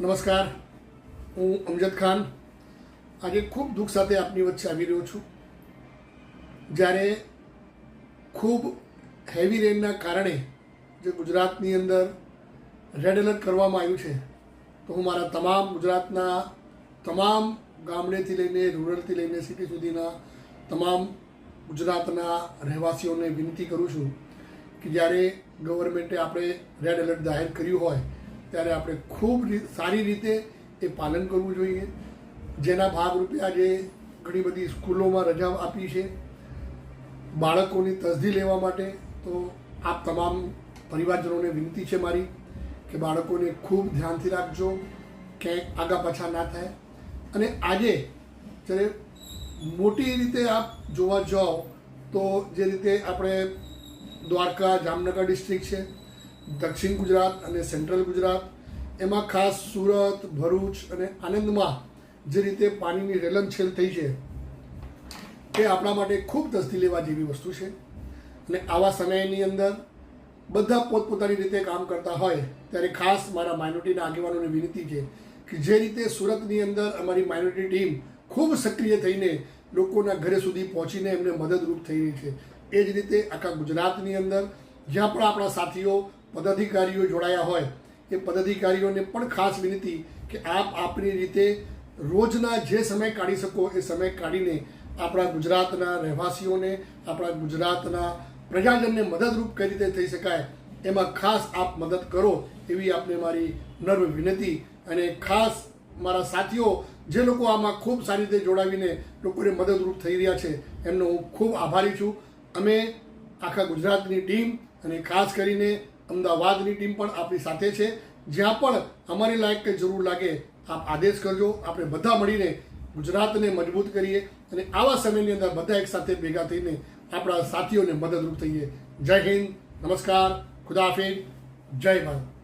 નમસ્કાર. હું અમજદ ખાન. આજે ખૂબ દુઃખ સાથે આપની વચ્ચે આવી રહ્યો છું. જ્યારે ખૂબ હેવી રેનના કારણે જે ગુજરાતની અંદર રેડ એલર્ટ કરવામાં આવ્યું છે, તો હું મારા તમામ ગુજરાતના તમામ ગામડેથી લઈને, રૂરલથી લઈને સિટી સુધીના તમામ ગુજરાતના રહેવાસીઓને વિનંતી કરું છું કે જ્યારે ગવર્મેન્ટે આપણે રેડ એલર્ટ જાહેર કર્યું હોય ત્યારે આપણે ખૂબ સારી રીતે એ પાલન કરવું જોઈએ. જેના ભાગરૂપે આજે ઘણી બધી સ્કૂલોમાં રજા આપી છે. બાળકોની તસદી લેવા માટે તો આપ તમામ પરિવારજનોને વિનંતી છે મારી કે બાળકોને ખૂબ ધ્યાનથી રાખજો, ક્યાંય આગા પાછા ના થાય. અને આજે જ્યારે મોટી રીતે આપ જોવા જાઓ તો જે રીતે આપણે દ્વારકા, જામનગર ડિસ્ટ્રિક્ટ છે દક્ષિણ ગુજરાત અને સેન્ટ્રલ ગુજરાત, એમાં ખાસ સુરત, ભરૂચ અને આનંદમાં જે રીતે પાણીની રેલમછેલ થઈ છે એ આપણા માટે ખૂબ દસ્તી લેવા જેવી વસ્તુ છે. અને આવા સમયની અંદર બધા પોતપોતાની રીતે કામ કરતા હોય, ત્યારે ખાસ મારા માઇનોરિટીના આગેવાનોને વિનંતી છે કે જે રીતે સુરતની અંદર અમારી માઇનોરિટી ટીમ ખૂબ સક્રિય થઈને લોકોના ઘરે સુધી પહોંચીને એમને મદદરૂપ થઈ રહી છે. એ જ રીતે આખા ગુજરાતની અંદર જ્યાં પણ આપણા સાથીઓ, પદાધિકારીઓ જોડાયા હોય, એ પદાધિકારીઓને પણ ખાસ વિનંતી કે આપ આપની રીતે રોજના જે સમય કાઢી શકો એ સમય કાઢીને આપણા ગુજરાતના રહેવાસીઓને, આપણા ગુજરાતના પ્રજાજનને મદદરૂપ કઈ રીતે થઈ શકાય, એમાં ખાસ આપ મદદ કરો એવી આપને મારી નર્મ વિનંતી અને ખાસ મારા સાથીઓ, જે લોકો આમાં ખૂબ સારી રીતે જોડાવીને લોકોને મદદરૂપ થઈ રહ્યા છે, એમનો હું ખૂબ આભારી છું. અમે આખા ગુજરાતની ટીમ અને ખાસ કરીને અમદાવાદની ટીમ પણ આપણી સાથે છે. જ્યાં પણ અમારી લાયક જરૂર લાગે, આપ આદેશ કરજો. આપણે બધા મળીને ગુજરાતને મજબૂત કરીએ અને આવા સમયની અંદર બધા એક સાથે ભેગા થઈને આપણા સાથીઓને મદદરૂપ થઈએ. જય હિન્દ. નમસ્કાર. ખુદાફિદ જય ભારત.